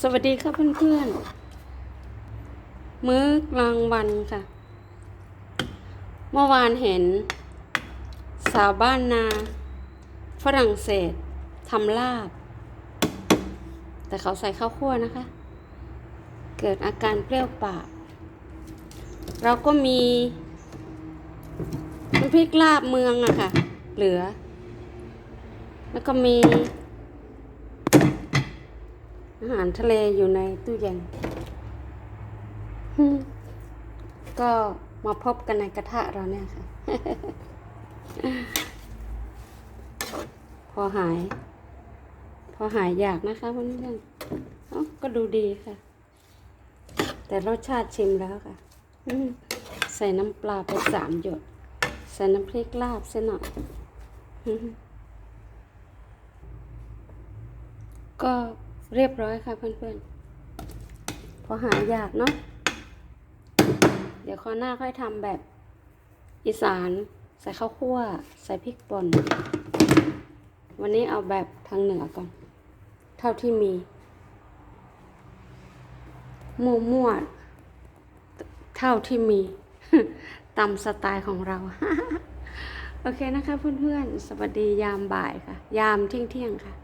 สวัสดีค่ะเพื่อนๆ มื้อกลางวันค่ะ เมื่อวานเห็น สาวบ้านนา ฝรั่งเศสทำลาบ แต่เขาใส่ข้าวคั่วนะคะ เกิดอาการเปรี้ยวปาก เราก็มีน้ำพริกลาบเมืองอะค่ะ เหลือ แล้วก็มี อาหารทะเลอยู่ในตู้เย็น ก็มาพบกันในกระทะเราเนี่ยค่ะ พอหาย พอหายอยากนะคะเพื่อนๆเอ้าก็ดูดีค่ะ แต่รสชาติชิมแล้วค่ะ ใส่น้ำปลาไปสามหยด ใส่น้ำพริกลาบเส้นหน่อยก็ เรียบร้อยค่ะเพื่อนๆ พอหายากเนาะ เดี๋ยวข้อหน้าค่อยทำแบบอีสาน ใส่ข้าวคั่ว ใส่พริกป่น วันนี้เอาแบบทางเหนือก่อน เท่าที่มีมั่วมั่วๆเท่าที่มีตามสไตล์ของเรา โอเคนะคะเพื่อนๆ สวัสดียามบ่ายค่ะ ยามเที่ยงๆค่ะ